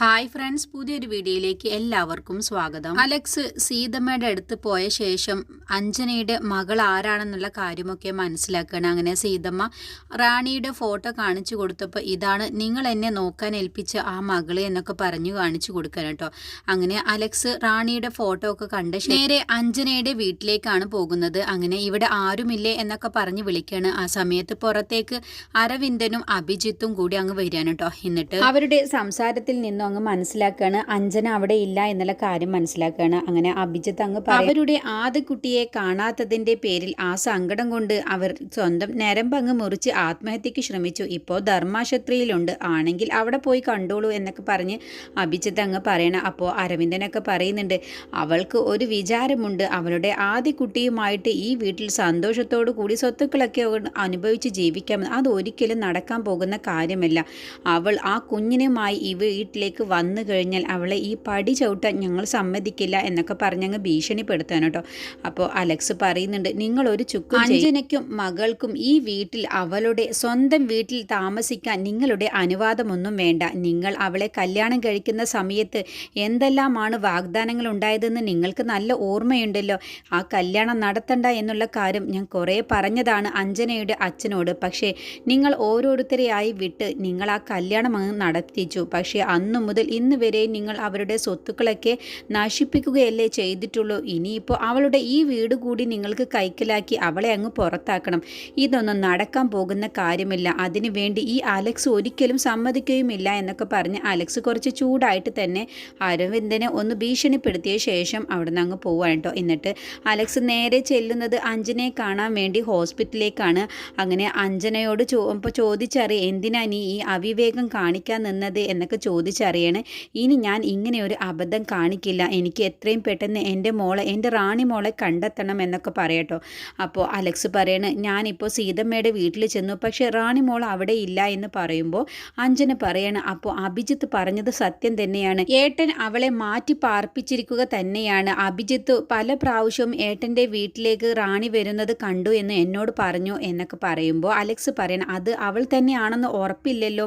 Hi friends പുതിയൊരു വീഡിയോയിലേക്ക് എല്ലാവർക്കും സ്വാഗതം. അലക്സ് സീതമ്മയുടെ അടുത്ത് പോയ ശേഷം അഞ്ജനയുടെ മകൾ ആരാണെന്നുള്ള കാര്യമൊക്കെ മനസ്സിലാക്കുകയാണ്. അങ്ങനെ സീതമ്മ റാണിയുടെ ഫോട്ടോ കാണിച്ചു കൊടുത്തപ്പോൾ ഇതാണ് നിങ്ങൾ എന്നെ നോക്കാൻ ഏൽപ്പിച്ച ആ മകളെ എന്നൊക്കെ പറഞ്ഞു കാണിച്ചു കൊടുക്കാൻ കേട്ടോ. അങ്ങനെ അലക്സ് റാണിയുടെ ഫോട്ടോ ഒക്കെ കണ്ട നേരെ അഞ്ജനയുടെ വീട്ടിലേക്കാണ് പോകുന്നത്. അങ്ങനെ ഇവിടെ ആരുമില്ലേ എന്നൊക്കെ പറഞ്ഞ് വിളിക്കുകയാണ്. ആ സമയത്ത് പുറത്തേക്ക് അരവിന്ദനും അഭിജിത്തും കൂടി അങ്ങ് വരികയാണ് കേട്ടോ. എന്നിട്ട് അവരുടെ സംസാരത്തിൽ നിന്നും അങ്ങ് മനസ്സിലാക്കുകയാണ് അഞ്ജന അവിടെ ഇല്ല എന്നുള്ള കാര്യം മനസ്സിലാക്കുകയാണ് അങ്ങനെ അഭിജിത്ത് അങ്ങ്. അവരുടെ ആദ്യ കുട്ടിയെ കാണാത്തതിന്റെ പേരിൽ ആ സങ്കടം കൊണ്ട് അവർ സ്വന്തം നരമ്പ് അങ്ങ് മുറിച്ച് ആത്മഹത്യക്ക് ശ്രമിച്ചു. ഇപ്പോൾ ധർമാശത്രിയിലുണ്ട് ആണെങ്കിൽ അവിടെ പോയി കണ്ടോളൂ എന്നൊക്കെ പറഞ്ഞ് അഭിജിത്ത് അങ്ങ് പറയണം അപ്പോൾ അരവിന്ദനൊക്കെ പറയുന്നുണ്ട്. അവൾക്ക് ഒരു വിചാരമുണ്ട്. അവളുടെ ആദ്യ കുട്ടിയുമായിട്ട് ഈ വീട്ടിൽ സന്തോഷത്തോടു കൂടി സ്വത്തുക്കളൊക്കെ അനുഭവിച്ച് ജീവിക്കാം. അത് ഒരിക്കലും നടക്കാൻ പോകുന്ന കാര്യമല്ല. അവൾ ആ കുഞ്ഞിനുമായി ഈ വീട്ടിലേക്ക് വന്നു കഴിഞ്ഞാൽ അവളെ ഈ പടി ചവിട്ടാൻ ഞങ്ങൾ സമ്മതിക്കില്ല എന്നൊക്കെ പറഞ്ഞങ്ങ് ഭീഷണിപ്പെടുത്താൻ കേട്ടോ. അപ്പോൾ അലക്സ് പറയുന്നുണ്ട് നിങ്ങൾ ഒരു ചുക്കും അഞ്ജനയ്ക്കും മകൾക്കും ഈ വീട്ടിൽ അവളുടെ സ്വന്തം വീട്ടിൽ താമസിക്കാൻ നിങ്ങളുടെ അനുവാദമൊന്നും വേണ്ട. നിങ്ങൾ അവളെ കല്യാണം കഴിക്കുന്ന സമയത്ത് എന്തെല്ലാമാണ് വാഗ്ദാനങ്ങൾ ഉണ്ടായതെന്ന് നിങ്ങൾക്ക് നല്ല ഓർമ്മയുണ്ടല്ലോ. ആ കല്യാണം നടത്തണ്ട എന്നുള്ള കാര്യം ഞാൻ കുറേ പറഞ്ഞതാണ് അഞ്ജനയുടെ അച്ഛനോട്. പക്ഷേ നിങ്ങൾ ഓരോരുത്തരെയായി വിട്ട് നിങ്ങൾ ആ കല്യാണം അങ്ങ് നടത്തിച്ചു. പക്ഷേ അന്നു മുതൽ ഇന്ന് വരെ നിങ്ങൾ അവരുടെ സ്വത്തുക്കളൊക്കെ നശിപ്പിക്കുകയല്ലേ ചെയ്തിട്ടുള്ളൂ. ഇനിയിപ്പോൾ അവളുടെ ഈ വീട് കൂടി നിങ്ങൾക്ക് കൈക്കലാക്കി അവളെ അങ്ങ് പുറത്താക്കണം. ഇതൊന്നും നടക്കാൻ പോകുന്ന കാര്യമില്ല. അതിനുവേണ്ടി ഈ അലക്സ് ഒരിക്കലും സമ്മതിക്കുകയുമില്ല എന്നൊക്കെ പറഞ്ഞ് അലക്സ് കുറച്ച് ചൂടായിട്ട് തന്നെ അരവിന്ദനെ ഒന്ന് ഭീഷണിപ്പെടുത്തിയ ശേഷം അവിടെ നിന്ന് അങ്ങ് പോവാണ് കേട്ടോ. എന്നിട്ട് അലക്സ് നേരെ ചെല്ലുന്നത് അഞ്ജനയെ കാണാൻ വേണ്ടി ഹോസ്പിറ്റലിലേക്കാണ്. അങ്ങനെ അഞ്ജനയോട് ചോ ഇപ്പോൾ ചോദിച്ചറിയ എന്തിനാ നീ ഈ അവിവേകം കാണിക്കാൻ നിന്നത്? എന്നൊക്കെ ചോദിച്ചറിയണേ ഇനി ഞാൻ ഇങ്ങനെ ഒരു അബദ്ധം കാണിക്കില്ല. എനിക്ക് എത്രയും പെട്ടെന്ന് എന്റെ മോളെ എന്റെ റാണി മോളെ കണ്ടെത്തണം എന്നൊക്കെ പറയട്ടോ. അപ്പോൾ അലക്സ് പറയണ് ഞാനിപ്പോൾ സീതമ്മയുടെ വീട്ടിൽ ചെന്നു. പക്ഷേ റാണി മോൾ അവിടെ ഇല്ല എന്ന് പറയുമ്പോൾ അഞ്ജന പറയണ് അപ്പോൾ അഭിജിത്ത് പറഞ്ഞത് സത്യം തന്നെയാണ്. ഏട്ടൻ അവളെ മാറ്റി പാർപ്പിച്ചിരിക്കുക തന്നെയാണ്. അഭിജിത്ത് പല പ്രാവശ്യവും ഏട്ടന്റെ വീട്ടിലേക്ക് റാണി വരുന്നത് കണ്ടു എന്ന് എന്നോട് പറഞ്ഞു എന്നൊക്കെ പറയുമ്പോൾ അലക്സ് പറയണം അത് അവൾ തന്നെയാണെന്ന് ഉറപ്പില്ലല്ലോ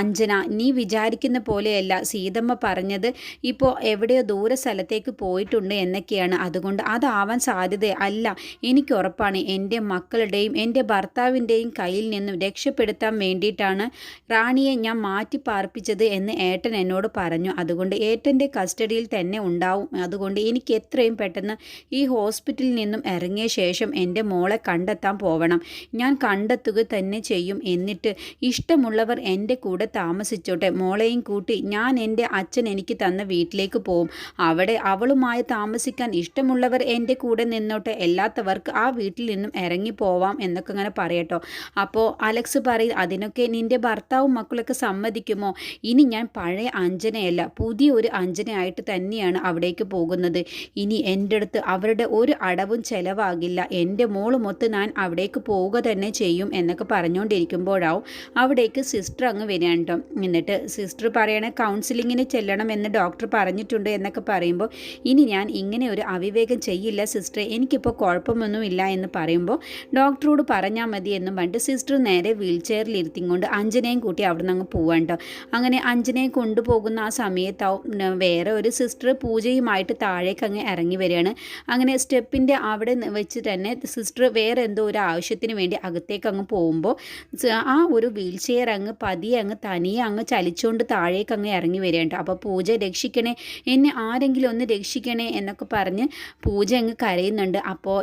അഞ്ജന. നീ വിചാരിക്കുന്ന പോലെയല്ല. സീതമ്മ പറഞ്ഞത് ഇപ്പോൾ എവിടെയോ ദൂര സ്ഥലത്തേക്ക് പോയിട്ടുണ്ട് എന്നൊക്കെയാണ്. അതുകൊണ്ട് അതാവാൻ സാധ്യത അല്ല എനിക്ക് ഉറപ്പാണ് എന്റെ മക്കളുടെയും എന്റെ ഭർത്താവിന്റെയും കയ്യിൽ നിന്നും രക്ഷപ്പെടുത്താൻ വേണ്ടിയിട്ടാണ് റാണിയെ ഞാൻ മാറ്റി പാർപ്പിച്ചത് എന്ന് ഏട്ടൻ എന്നോട് പറഞ്ഞു. അതുകൊണ്ട് ഏട്ടന്റെ കസ്റ്റഡിയിൽ തന്നെ ഉണ്ടാവും. അതുകൊണ്ട് എനിക്ക് എത്രയും പെട്ടെന്ന് ഈ ഹോസ്പിറ്റലിൽ നിന്നും ഇറങ്ങിയ ശേഷം എന്റെ മോളെ കണ്ടെത്താൻ പോവണം. ഞാൻ കണ്ടെത്തുക തന്നെ ചെയ്യും. എന്നിട്ട് ഇഷ്ടമുള്ളവർ എന്റെ കൂടെ താമസിച്ചോട്ടെ. മോളെയും കൂട്ടി ഞാൻ എന്റെ അച്ഛൻ എനിക്ക് തന്ന വീട്ടിലേക്ക് പോവും. അവിടെ അവളുമായി താമസിക്കാൻ ഇഷ്ടമുള്ളവർ എന്റെ കൂടെ നിന്നോട്ടെ. അല്ലാത്തവർക്ക് ആ വീട്ടിൽ നിന്നും ഇറങ്ങി പോവാം എന്നൊക്കെ ഇങ്ങനെ പറയട്ടോ അപ്പോൾ അലക്സ് പറയും അതിനൊക്കെ നിന്റെ ഭർത്താവും മക്കളൊക്കെ സമ്മതിക്കുമോ? ഇനി ഞാൻ പഴയ അഞ്ജനയല്ല പുതിയ ഒരു അഞ്ജനയായിട്ട് തന്നെയാണ് അവിടേക്ക് പോകുന്നത്. ഇനി എന്റെ അടുത്ത് അവരുടെ ഒരു അടവും ചെലവാകില്ല. എന്റെ മോൾ മോളുമൊത്ത് ഞാൻ അവിടേക്ക് പോവുക തന്നെ ചെയ്യും എന്നൊക്കെ പറഞ്ഞുകൊണ്ടിരിക്കുമ്പോഴാവും അവിടേക്ക് സിസ്റ്റർ അങ്ങ് വരികയാണ് കേട്ടോ. എന്നിട്ട് സിസ്റ്റർ പറയണേ കൗൺസിലിങ്ങിന് ചെല്ലണം എന്ന് ഡോക്ടർ പറഞ്ഞിട്ടുണ്ട് എന്നൊക്കെ പറയുമ്പോൾ ഇനി ഞാൻ ഇങ്ങനെ ഒരു അവിവേകം ചെയ്യില്ല സിസ്റ്റർ എനിക്കിപ്പോൾ കുഴപ്പമൊന്നുമില്ല എന്ന് പറയുമ്പോൾ ഡോക്ടറോട് പറഞ്ഞാൽ മതി എന്നും പറഞ്ഞിട്ട് സിസ്റ്റർ നേരെ വീൽ ചെയറിൽ ഇരുത്തിക്കൊണ്ട് അഞ്ജനയും കൂട്ടി അവിടെ നിന്ന് അങ്ങ് പോവാൻ കേട്ടോ അങ്ങനെ അഞ്ജനയെ കൊണ്ടുപോകുന്ന ആ സമയത്താവും വേറെ ഒരു സിസ്റ്റർ പൂജയുമായിട്ട് താഴേക്ക് അങ്ങ് ഇറങ്ങി വരികയാണ്. അങ്ങനെ സ്റ്റെപ്പിന്റെ അവിടെ വെച്ച് തന്നെ സിസ്റ്റർ വേറെ എന്തോ ഒരു ആവശ്യത്തിന് വേണ്ടി അകത്തേക്ക് അങ്ങ് പോകുമ്പോൾ ആ ഒരു വീൽ ചെയർ അങ്ങ് പതിയെ അങ്ങ് തനിയെ അങ്ങ് ചലിച്ചുകൊണ്ട് താഴേക്ക് അങ്ങ് ഇറങ്ങി വരികയുണ്ട് അപ്പോൾ പൂജ രക്ഷിക്കണേ എന്നെ ആരെങ്കിലും ഒന്ന് രക്ഷിക്കണേ എന്നൊക്കെ പറഞ്ഞ് പൂജ അങ്ങ് കരയുന്നുണ്ട്. അപ്പോൾ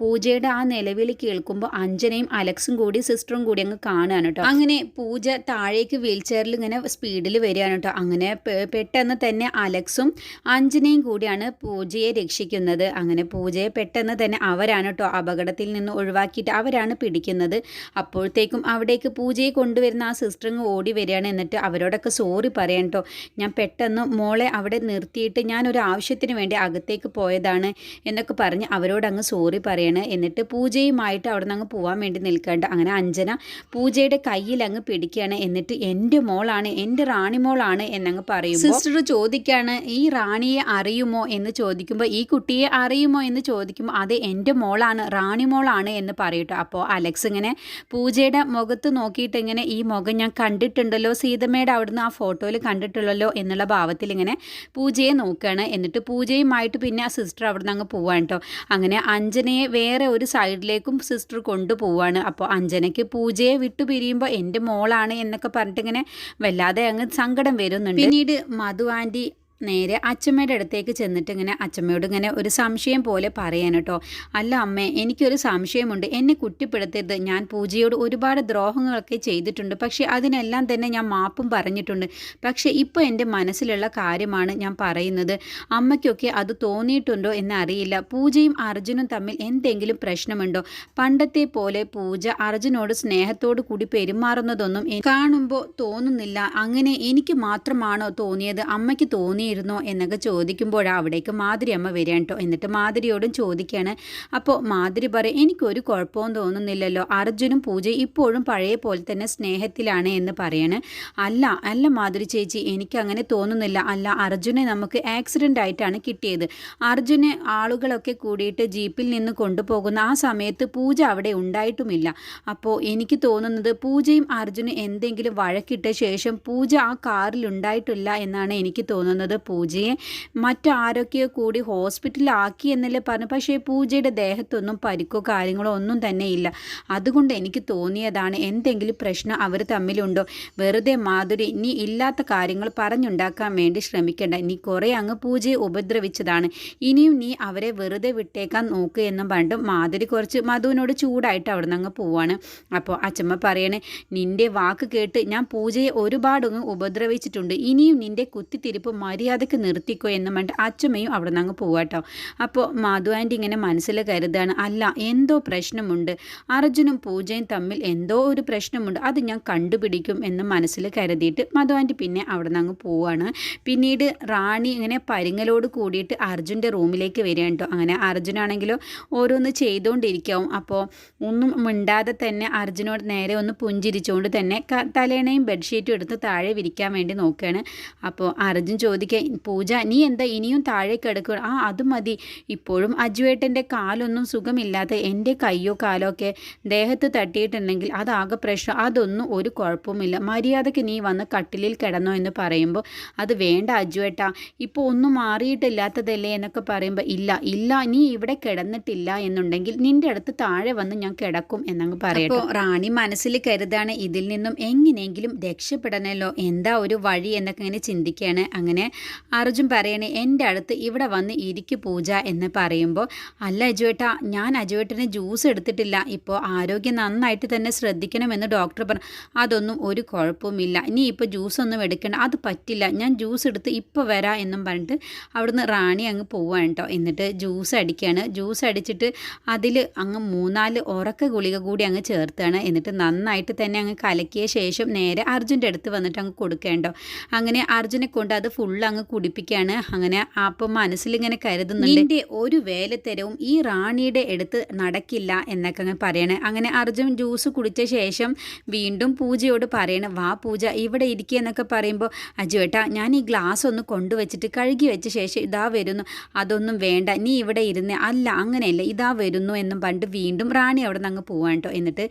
പൂജയുടെ ആ നിലവിളി കേൾക്കുമ്പോൾ അഞ്ജനയും അലക്സും കൂടി സിസ്റ്ററും കൂടി അങ്ങ് കാണുകയാണ് കേട്ടോ. അങ്ങനെ പൂജ താഴേക്ക് വീൽ ചെയറിൽ ഇങ്ങനെ സ്പീഡിൽ വരികയാണ് കേട്ടോ. അങ്ങനെ പെട്ടെന്ന് തന്നെ അലക്സും അഞ്ജനയും കൂടിയാണ് പൂജയെ രക്ഷിക്കുന്നത്. അങ്ങനെ പൂജയെ പെട്ടെന്ന് തന്നെ അവരാണ് കേട്ടോ അപകടത്തിൽ നിന്ന് ഒഴിവാക്കിയിട്ട് അവരാണ് പിടിക്കുന്നത്. അപ്പോഴത്തേക്കും അവിടേക്ക് പൂജയെ കൊണ്ടുവരുന്ന ആ സിസ്റ്റർ അങ്ങ് ഓടി വരികയാണ്. എന്നിട്ട് അവരോടൊക്കെ സോറി പറയാൻ കേട്ടോ. ഞാൻ പെട്ടെന്ന് മോളെ അവിടെ നിർത്തിയിട്ട് ഞാനൊരു ആവശ്യത്തിന് വേണ്ടി അകത്തേക്ക് പോയതാണ് എന്നൊക്കെ പറഞ്ഞ് അവരോട് അങ്ങ് സോറി പറയണേ. എന്നിട്ട് പൂജയുമായിട്ട് അവിടെ നിന്ന് അങ്ങ് പോകാൻ വേണ്ടി നിൽക്കേണ്ട അങ്ങനെ അഞ്ജന പൂജയുടെ കയ്യിൽ അങ്ങ് പിടിക്കുകയാണ്. എന്നിട്ട് എന്റെ മോളാണ് എന്റെ റാണി മോളാണ് എന്നങ്ങ് പറയും സിസ്റ്റർ ചോദിക്കുകയാണ് ഈ റാണിയെ അറിയുമോ? എന്ന് ചോദിക്കുമ്പോൾ ഈ കുട്ടിയെ അറിയുമോ? എന്ന് ചോദിക്കുമ്പോൾ അത് എന്റെ മോളാണ് റാണി മോളാണ് എന്ന് പറയട്ടോ. അപ്പോൾ അലക്സ് ഇങ്ങനെ പൂജയുടെ മുഖത്ത് നോക്കിയിട്ട് ഇങ്ങനെ ഈ മുഖം ഞാൻ കണ്ടിട്ടുണ്ടല്ലോ സീതമ്മയുടെ അവിടുന്ന് ആ ഫോട്ടോയിൽ കണ്ടിട്ടുണ്ട് കണ്ടിട്ടുള്ളല്ലോ എന്നുള്ള ഭാവത്തിൽ ഇങ്ങനെ പൂജയെ നോക്കുകയാണ് എന്നിട്ട് പൂജയുമായിട്ട് പിന്നെ ആ സിസ്റ്റർ അവിടെ നിന്ന് അങ്ങ് പോവാണ് കേട്ടോ അങ്ങനെ അഞ്ജനയെ വേറെ ഒരു സൈഡിലേക്കും സിസ്റ്റർ കൊണ്ടുപോവാണ്. അപ്പോൾ അഞ്ജനയ്ക്ക് പൂജയെ വിട്ടു പിരിയുമ്പോൾ എന്റെ മോളാണ് എന്നൊക്കെ പറഞ്ഞിട്ട് ഇങ്ങനെ വല്ലാതെ അങ്ങ് സങ്കടം വരുന്നുണ്ട്. പിന്നീട് മധു ആന്റി നേരെ അച്ചമ്മയുടെ അടുത്തേക്ക് ചെന്നിട്ട് ഇങ്ങനെ അച്ചമ്മയോട് ഇങ്ങനെ ഒരു സംശയം പോലെ പറയാൻ കേട്ടോ. അല്ല അമ്മേ എനിക്കൊരു സംശയമുണ്ട്. എന്നെ കുട്ടിപ്പെടുത്തരുത് ഞാൻ പൂജയോട് ഒരുപാട് ദ്രോഹങ്ങളൊക്കെ ചെയ്തിട്ടുണ്ട്. പക്ഷേ അതിനെല്ലാം തന്നെ ഞാൻ മാപ്പും പറഞ്ഞിട്ടുണ്ട്. പക്ഷേ ഇപ്പോൾ എന്റെ മനസ്സിലുള്ള കാര്യമാണ് ഞാൻ പറയുന്നത്. അമ്മയ്ക്കൊക്കെ അത് തോന്നിയിട്ടുണ്ടോ എന്നറിയില്ല. പൂജയും അർജുനും തമ്മിൽ എന്തെങ്കിലും പ്രശ്നമുണ്ടോ? പണ്ടത്തെ പോലെ പൂജ അർജുനോട് സ്നേഹത്തോടു കൂടി പെരുമാറുന്നതൊന്നും കാണുമ്പോൾ തോന്നുന്നില്ല. അങ്ങനെ എനിക്ക് മാത്രമാണോ തോന്നിയത്? അമ്മയ്ക്ക് തോന്നി ഇരുന്നോ എന്നൊക്കെ ചോദിക്കുമ്പോഴാണ് അവിടേക്ക് മാതിരി അമ്മ വരികയാണ് കേട്ടോ. എന്നിട്ട് മാതിരിയോടും ചോദിക്കുകയാണ് അപ്പോൾ മാതിരി പറയും എനിക്കൊരു കുഴപ്പവും തോന്നുന്നില്ലല്ലോ. അർജുനും പൂജ ഇപ്പോഴും പഴയ പോലെ തന്നെ സ്നേഹത്തിലാണ് എന്ന് പറയാണ്. അല്ല അല്ല മാധുരി ചേച്ചി എനിക്ക് അങ്ങനെ തോന്നുന്നില്ല. അല്ല അർജുനെ നമുക്ക് ആക്സിഡന്റ് ആയിട്ടാണ് കിട്ടിയത്. അർജുനെ ആളുകളൊക്കെ കൂടിയിട്ട് ജീപ്പിൽ നിന്ന് കൊണ്ടുപോകുന്ന ആ സമയത്ത് പൂജ അവിടെ ഉണ്ടായിട്ടുമില്ല. അപ്പോൾ എനിക്ക് തോന്നുന്നത് പൂജയും അർജുനും എന്തെങ്കിലും വഴക്കിട്ട ശേഷം പൂജ ആ കാറിൽ ഉണ്ടായിട്ടില്ല എന്നാണ് എനിക്ക് തോന്നുന്നത്. പൂജയെ മറ്റാരൊക്കെയോ കൂടി ഹോസ്പിറ്റലാക്കി എന്നല്ലേ പറഞ്ഞു. പക്ഷേ പൂജയുടെ ദേഹത്തൊന്നും പരിക്കോ കാര്യങ്ങളോ ഒന്നും തന്നെ ഇല്ല. അതുകൊണ്ട് എനിക്ക് തോന്നിയതാണ് എന്തെങ്കിലും പ്രശ്നം അവർ തമ്മിലുണ്ടോ? വെറുതെ മാധുരി നീ ഇല്ലാത്ത കാര്യങ്ങൾ പറഞ്ഞുണ്ടാക്കാൻ വേണ്ടി ശ്രമിക്കേണ്ട. നീ കുറേ അങ്ങ് പൂജയെ ഉപദ്രവിച്ചതാണ്. ഇനിയും നീ അവരെ വെറുതെ വിട്ടേക്കാൻ നോക്കുക എന്നും പണ്ട് മാധുരി കുറച്ച് മധുവിനോട് ചൂടായിട്ട് അവിടെ നിന്ന് അങ്ങ് പോവാണ്. അപ്പോൾ അച്ഛമ്മ പറയണേ നിന്റെ വാക്ക് കേട്ട് ഞാൻ പൂജയെ ഒരുപാട് ഉപദ്രവിച്ചിട്ടുണ്ട്. ഇനിയും നിന്റെ കുത്തിത്തിരിപ്പ് മര്യാദ മര്യാദയ്ക്ക് നിർത്തിക്കോ എന്ന് പറഞ്ഞിട്ട് അച്ഛമ്മയും അവിടെ നിന്ന് അങ്ങ് പോവാട്ടോ അപ്പോൾ മാധു ആന്റി ഇങ്ങനെ മനസ്സിൽ കരുതാണ് അല്ല എന്തോ പ്രശ്നമുണ്ട്. അർജുനും പൂജയും തമ്മിൽ എന്തോ ഒരു പ്രശ്നമുണ്ട്. അത് ഞാൻ കണ്ടുപിടിക്കും എന്ന് മനസ്സിൽ കരുതിയിട്ട് മധു ആന്റി പിന്നെ അവിടെ നിന്ന് അങ്ങ് പോവാണ്. പിന്നീട് റാണി ഇങ്ങനെ പരിങ്ങലോട് കൂടിയിട്ട് അർജുന്റെ റൂമിലേക്ക് വരികയാണ് കേട്ടോ അങ്ങനെ അർജുനാണെങ്കിലോ ഓരോന്ന് ചെയ്തുകൊണ്ടിരിക്കാവും അപ്പോൾ ഒന്നും മിണ്ടാതെ തന്നെ അർജുനോട് നേരെ ഒന്ന് പുഞ്ചിരിച്ചുകൊണ്ട് തന്നെ തലേണയും ബെഡ്ഷീറ്റും എടുത്ത് താഴെ വിരിക്കാൻ വേണ്ടി നോക്കുകയാണ് അപ്പോൾ അർജുൻ ചോദിക്കുക പൂജ നീ എന്താ ഇനിയും താഴെ കിടക്കുക? ആ അത് മതി. ഇപ്പോഴും അജുവേട്ടന്റെ കാലൊന്നും സുഖമില്ലാതെ എന്റെ കയ്യോ കാലോ ഒക്കെ ദേഹത്ത് തട്ടിയിട്ടുണ്ടെങ്കിൽ അതാകെ പ്രശ്നം. അതൊന്നും ഒരു കുഴപ്പമില്ല മര്യാദയ്ക്ക് നീ വന്ന് കട്ടിലിൽ കിടന്നോ എന്ന് പറയുമ്പോൾ അത് വേണ്ട അജുവേട്ട. ഇപ്പോൾ ഒന്നും മാറിയിട്ടില്ലാത്തതല്ലേ എന്നൊക്കെ പറയുമ്പോൾ ഇല്ല ഇല്ല നീ ഇവിടെ കിടന്നിട്ടില്ല എന്നുണ്ടെങ്കിൽ നിന്റെ അടുത്ത് താഴെ വന്ന് ഞാൻ കിടക്കും എന്നങ്ങ് പറയട്ടോ. റാണി മനസ്സിൽ കരുതാണ് ഇതിൽ നിന്നും എങ്ങനെയെങ്കിലും രക്ഷപ്പെടണല്ലോ എന്താ ഒരു വഴി എന്നൊക്കെ ഇങ്ങനെ ചിന്തിക്കുകയാണ്. അങ്ങനെ അർജുൻ പറയണേ എന്റെ അടുത്ത് ഇവിടെ വന്ന് ഇരിക്കു പൂജ എന്ന് പറയുമ്പോൾ അല്ല അജുവേട്ട ഞാൻ അജുവേട്ടന് ജ്യൂസ് എടുത്തിട്ടില്ല. ഇപ്പോൾ ആരോഗ്യം നന്നായിട്ട് തന്നെ ശ്രദ്ധിക്കണമെന്ന് ഡോക്ടർ പറഞ്ഞു. അതൊന്നും ഒരു കുഴപ്പവുമില്ല. ഇനി ഇപ്പോൾ ജ്യൂസ് ഒന്നും എടുക്കണം അത് പറ്റില്ല. ഞാൻ ജ്യൂസ് എടുത്ത് ഇപ്പോൾ വരാം എന്നും പറഞ്ഞിട്ട് അവിടുന്ന് റാണി അങ്ങ് പോവാണ് കേട്ടോ. എന്നിട്ട് ജ്യൂസ് അടിക്കുകയാണ്. ജ്യൂസ് അടിച്ചിട്ട് അതിൽ അങ്ങ് മൂന്നാൽ ഉറക്ക ഗുളിക കൂടി അങ്ങ് ചേർത്താണ്. എന്നിട്ട് നന്നായിട്ട് തന്നെ അങ്ങ് കലക്കിയ ശേഷം നേരെ അർജുന്റെ അടുത്ത് വന്നിട്ട് അങ്ങ് കൊടുക്കേണ്ടോ അങ്ങനെ അർജുനെ കൊണ്ട് അത് ഫുൾ അങ്ങ് കുടിപ്പിക്കുകയാണ് അങ്ങനെ അപ്പം മനസ്സിലിങ്ങനെ കരുതുന്നുണ്ട്. നിന്റെ ഒരു വേലത്തരവും ഈ റാണിയുടെ അടുത്ത് നടക്കില്ല എന്നൊക്കെ അങ്ങ് പറയണേ. അങ്ങനെ അർജുൻ ജ്യൂസ് കുടിച്ച ശേഷം വീണ്ടും പൂജയോട് പറയണ വാ പൂജ ഇവിടെ ഇരിക്കുക എന്നൊക്കെ പറയുമ്പോൾ അജുവേട്ടാ ഞാൻ ഈ ഗ്ലാസ് ഒന്ന് കൊണ്ടുവച്ചിട്ട് കഴുകി വെച്ച ശേഷം ഇതാ വരുന്നു. അതൊന്നും വേണ്ട നീ ഇവിടെ ഇരുന്ന്. അല്ല അങ്ങനെയല്ല ഇതാ വരുന്നു എന്നും പണ്ട് വീണ്ടും റാണി അവിടെ നിന്ന് അങ്ങ് പോവാൻ കേട്ടോ. എന്നിട്ട്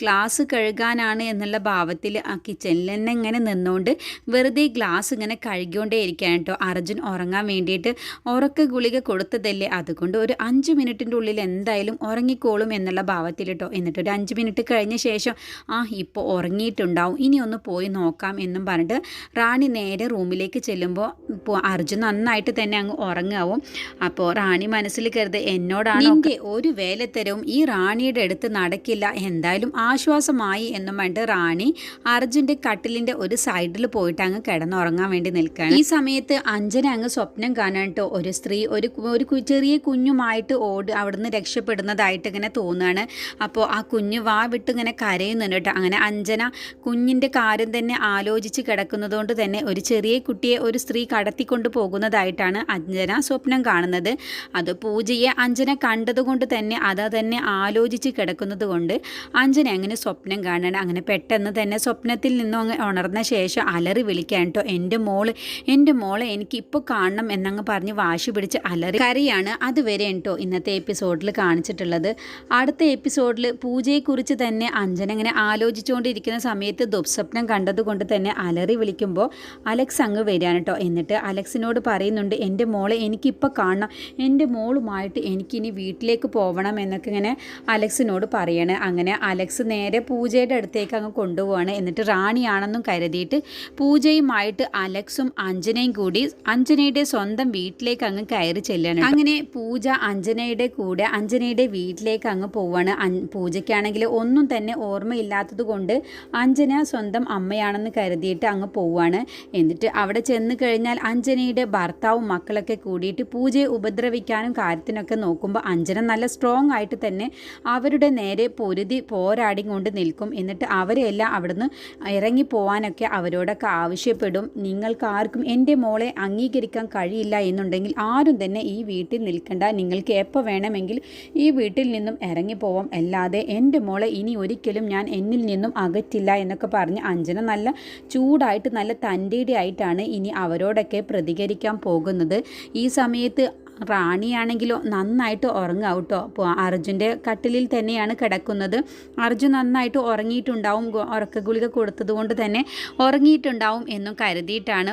ഗ്ലാസ് കഴുകാനാണ് എന്നുള്ള ഭാവത്തിൽ ആ കിച്ചണിൽ തന്നെ ഇങ്ങനെ നിന്നുകൊണ്ട് വെറുതെ ഗ്ലാസ് ഇങ്ങനെ കഴുകിക്കൊണ്ടേ ഇരിക്കാൻ കേട്ടോ. അർജുൻ ഉറങ്ങാൻ വേണ്ടിയിട്ട് ഉറക്ക ഗുളിക കൊടുത്തതല്ലേ? അതുകൊണ്ട് ഒരു അഞ്ച് മിനിറ്റിന്റെ ഉള്ളിൽ എന്തായാലും ഉറങ്ങിക്കോളും എന്നുള്ള ഭാവത്തിൽ കേട്ടോ. എന്നിട്ട് ഒരു അഞ്ച് മിനിറ്റ് കഴിഞ്ഞ ശേഷം ആ ഇപ്പോൾ ഉറങ്ങിയിട്ടുണ്ടാവും. ഇനി ഒന്ന് പോയി നോക്കാം എന്നും പറഞ്ഞിട്ട് റാണി നേരെ റൂമിലേക്ക് ചെല്ലുമ്പോൾ ഇപ്പോൾ അർജുൻ നന്നായിട്ട് തന്നെ അങ്ങ് ഉറങ്ങാവും. അപ്പോൾ റാണി മനസ്സിൽ കരുത് എന്നോടാണ് എനിക്ക് ഒരു വേലത്തരവും ഈ റാണിയുടെ അടുത്ത് നടക്കില്ല. എന്തായാലും ആശ്വാസമായി എന്നും പറഞ്ഞിട്ട് റാണി അർജുന്റെ കട്ടിലിന്റെ ഒരു സൈഡിൽ പോയിട്ട് അങ്ങ് കിടന്നുറങ്ങാൻ വേണ്ടി നിൽക്കുകയാണ്. ഈ സമയത്ത് അഞ്ജന അങ്ങ് സ്വപ്നം കാണാൻ കേട്ടോ ഒരു സ്ത്രീ ഒരു ഒരു ചെറിയ കുഞ്ഞുമായിട്ട് ഓട് അവിടുന്ന് രക്ഷപ്പെടുന്നതായിട്ട് ഇങ്ങനെ തോന്നുകയാണ് അപ്പോൾ ആ കുഞ്ഞ് വാ വിട്ട് ഇങ്ങനെ കരയുന്നുണ്ട് കേട്ടോ അങ്ങനെ അഞ്ജന കുഞ്ഞിന്റെ കാര്യം തന്നെ ആലോചിച്ച് കിടക്കുന്നതുകൊണ്ട് തന്നെ ഒരു ചെറിയ കുട്ടിയെ ഒരു സ്ത്രീ കടത്തിക്കൊണ്ട് പോകുന്നതായിട്ടാണ് അഞ്ജന സ്വപ്നം കാണുന്നത്. അത് പൂജയെ അഞ്ജന കണ്ടതുകൊണ്ട് തന്നെ അത് തന്നെ ആലോചിച്ച് കിടക്കുന്നത് കൊണ്ട് അഞ്ജന അങ്ങനെ സ്വപ്നം കാണണം. അങ്ങനെ പെട്ടെന്ന് തന്നെ സ്വപ്നത്തിൽ നിന്നും ഉണർന്ന ശേഷം അലറി വിളിക്കാൻ കേട്ടോ എന്റെ മോൾ എന്റെ മോളെ എനിക്ക് ഇപ്പോൾ കാണണം എന്നങ്ങ് പറഞ്ഞ് വാശി പിടിച്ച് അലറി. കരയാണ്. അതുവരെ കേട്ടോ ഇന്നത്തെ എപ്പിസോഡിൽ കാണിച്ചിട്ടുള്ളത്. അടുത്ത എപ്പിസോഡിൽ പൂജയെക്കുറിച്ച് തന്നെ അഞ്ജനങ്ങനെ ആലോചിച്ചുകൊണ്ടിരിക്കുന്ന സമയത്ത് ദുസ്വപ്നം കണ്ടതുകൊണ്ട് തന്നെ അലറി വിളിക്കുമ്പോൾ അലക്സ് അങ്ങ് വരികയാണ് കേട്ടോ എന്നിട്ട് അലക്സിനോട് പറയുന്നുണ്ട് എന്റെ മോളെ എനിക്കിപ്പോൾ കാണണം. എന്റെ മോളുമായിട്ട് എനിക്കിനി വീട്ടിലേക്ക് പോകണം എന്നൊക്കെ ഇങ്ങനെ അലക്സിനോട് പറയാണ്. അങ്ങനെ അലക്സ് നേരെ പൂജയുടെ അടുത്തേക്ക് അങ്ങ് കൊണ്ടുപോവാണ്. എന്നിട്ട് റാണിയാണെന്നും കരുതിയിട്ട് പൂജയുമായിട്ട് അലക്സും അഞ്ജനയും കൂടി അഞ്ജനയുടെ സ്വന്തം വീട്ടിലേക്ക് അങ്ങ് കയറി ചെല്ലാണ് അങ്ങനെ പൂജ അഞ്ജനയുടെ കൂടെ അഞ്ജനയുടെ വീട്ടിലേക്ക് അങ്ങ് പോവാണ്. പൂജയ്ക്കാണെങ്കിൽ ഒന്നും തന്നെ ഓർമ്മയില്ലാത്തത് കൊണ്ട് അഞ്ജന സ്വന്തം അമ്മയാണെന്ന് കരുതിയിട്ട് അങ്ങ് പോവാണ്. എന്നിട്ട് അവിടെ ചെന്ന് കഴിഞ്ഞാൽ അഞ്ജനയുടെ ഭർത്താവും മക്കളൊക്കെ കൂടിയിട്ട് പൂജയെ ഉപദ്രവിക്കാനും കാര്യത്തിനൊക്കെ നോക്കുമ്പോൾ അഞ്ജന നല്ല സ്ട്രോങ് ആയിട്ട് തന്നെ അവരുടെ നേരെ പൊരുതി പോരാടി കൊണ്ട് നിൽക്കും. എന്നിട്ട് അവരെല്ലാം അവിടുന്ന് ഇറങ്ങി പോകാനൊക്കെ അവരോടൊക്കെ ആവശ്യപ്പെടും. നിങ്ങൾക്ക് ആർക്കും എന്റെ മോളെ അംഗീകരിക്കാൻ കഴിയില്ല എന്നുണ്ടെങ്കിൽ ആരും തന്നെ ഈ വീട്ടിൽ നിൽക്കണ്ട. നിങ്ങൾക്ക് എപ്പോൾ വേണമെങ്കിൽ ഈ വീട്ടിൽ നിന്നും ഇറങ്ങിപ്പോവാം. അല്ലാതെ എന്റെ മോളെ ഇനി ഒരിക്കലും ഞാൻ എന്നിൽ നിന്നും അകറ്റില്ല എന്നൊക്കെ പറഞ്ഞ് അഞ്ജന നല്ല ചൂടായിട്ട് നല്ല തന്റെയുടെ ആയിട്ടാണ് ഇനി അവരോടൊക്കെ പ്രതികരിക്കാൻ പോകുന്നത്. ഈ സമയത്ത് റാണിയാണെങ്കിലോ നന്നായിട്ട് ഉറങ്ങുക കേട്ടോ അപ്പോൾ അർജുന്റെ കട്ടിലിൽ തന്നെയാണ് കിടക്കുന്നത്. അർജുൻ നന്നായിട്ട് ഉറങ്ങിയിട്ടുണ്ടാവും ഉറക്ക ഗുളിക കൊടുത്തത് കൊണ്ട് തന്നെ ഉറങ്ങിയിട്ടുണ്ടാവും എന്നും കരുതിയിട്ടാണ്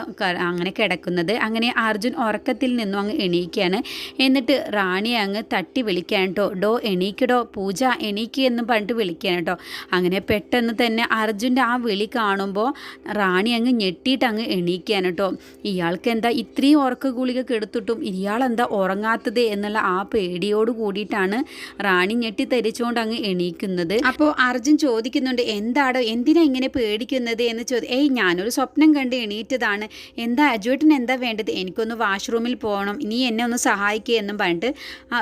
അങ്ങനെ കിടക്കുന്നത്. അങ്ങനെ അർജുൻ ഉറക്കത്തിൽ നിന്നും അങ്ങ് എണീക്കുകയാണ്. എന്നിട്ട് റാണിയെ അങ്ങ് തട്ടി വിളിക്കാൻ കേട്ടോ ഡോ എണീക്കടോ പൂജ എണീക്ക് എന്ന് പറഞ്ഞിട്ട് വിളിക്കുകയാണ് കേട്ടോ അങ്ങനെ പെട്ടെന്ന് തന്നെ അർജുന്റെ ആ വിളി കാണുമ്പോൾ റാണി അങ്ങ് ഞെട്ടിയിട്ട് അങ്ങ് എണീക്കുകയാണ് കേട്ടോ ഇയാൾക്ക് എന്താ ഇത്രയും ഉറക്ക ഗുളിക കെടുത്തിട്ടും? ഇയാളെന്താ ഉറങ്ങാത്തത് എന്നുള്ള ആ പേടിയോട് കൂടിയിട്ടാണ് റാണി ഞെട്ടി തരിച്ചുകൊണ്ട് അങ്ങ് എണീക്കുന്നത്. അപ്പോൾ അർജുൻ ചോദിക്കുന്നുണ്ട് എന്താടോ എന്തിനാ ഇങ്ങനെ പേടിക്കുന്നത്? എന്ന് ചോദി ഏയ് ഞാനൊരു സ്വപ്നം കണ്ട് എണീറ്റതാണ്. എന്താ അജുവേട്ടൻ എന്താ വേണ്ടത്? എനിക്കൊന്ന് വാഷ്റൂമിൽ പോകണം. നീ എന്നെ ഒന്ന് സഹായിക്കുക എന്നും പറഞ്ഞിട്ട്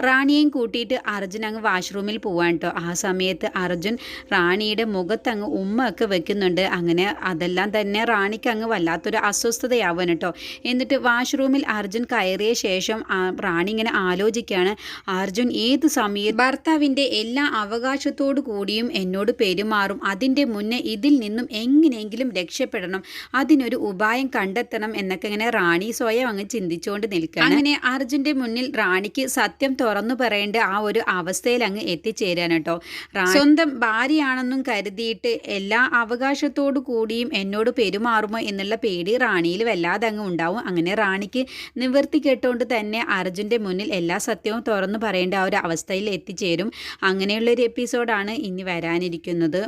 റാണിയെയും കൂട്ടിയിട്ട് അർജുൻ അങ്ങ് വാഷ്റൂമിൽ പോവാൻ കേട്ടോ ആ സമയത്ത് അർജുൻ റാണിയുടെ മുഖത്ത് അങ്ങ് ഉമ്മ ഒക്കെ വെക്കുന്നുണ്ട്. അങ്ങനെ അതെല്ലാം തന്നെ റാണിക്ക് അങ്ങ് വല്ലാത്തൊരു അസ്വസ്ഥതയാവാൻ കേട്ടോ എന്നിട്ട് വാഷ്റൂമിൽ അർജുൻ കയറിയ ശേഷം റാണി ഇങ്ങനെ ആലോചിക്കുകയാണ് അർജുൻ ഏത് സമയത്ത് ഭർത്താവിന്റെ എല്ലാ അവകാശത്തോടു കൂടിയും എന്നോട് പെരുമാറും. അതിന്റെ മുന്നേ ഇതിൽ നിന്നും എങ്ങനെയെങ്കിലും രക്ഷപ്പെടണം. അതിനൊരു ഉപായം കണ്ടെത്തണം എന്നൊക്കെ ഇങ്ങനെ റാണി സ്വയം അങ്ങ് ചിന്തിച്ചുകൊണ്ട് നിൽക്കുക അങ്ങനെ അർജുന്റെ മുന്നിൽ റാണിക്ക് സത്യം തുറന്നു പറയേണ്ട ആ ഒരു അവസ്ഥയിൽ അങ്ങ് എത്തിച്ചേരാൻ കേട്ടോ. സ്വന്തം ഭാര്യയാണെന്നും കരുതിയിട്ട് എല്ലാ അവകാശത്തോടു കൂടിയും എന്നോട് പെരുമാറുമോ എന്നുള്ള പേടി റാണിയിൽ വല്ലാതെ അങ്ങ് ഉണ്ടാവും. അങ്ങനെ റാണിക്ക് നിവർത്തി കേട്ടുകൊണ്ട് തന്നെ അർജുന്റെ മുന്നിൽ എല്ലാ സത്യവും തുറന്നു പറയേണ്ട ആ ഒരു അവസ്ഥയിൽ എത്തിച്ചേരും. അങ്ങനെയുള്ളൊരു എപ്പിസോഡാണ് ഇനി വരാനിരിക്കുന്നത്.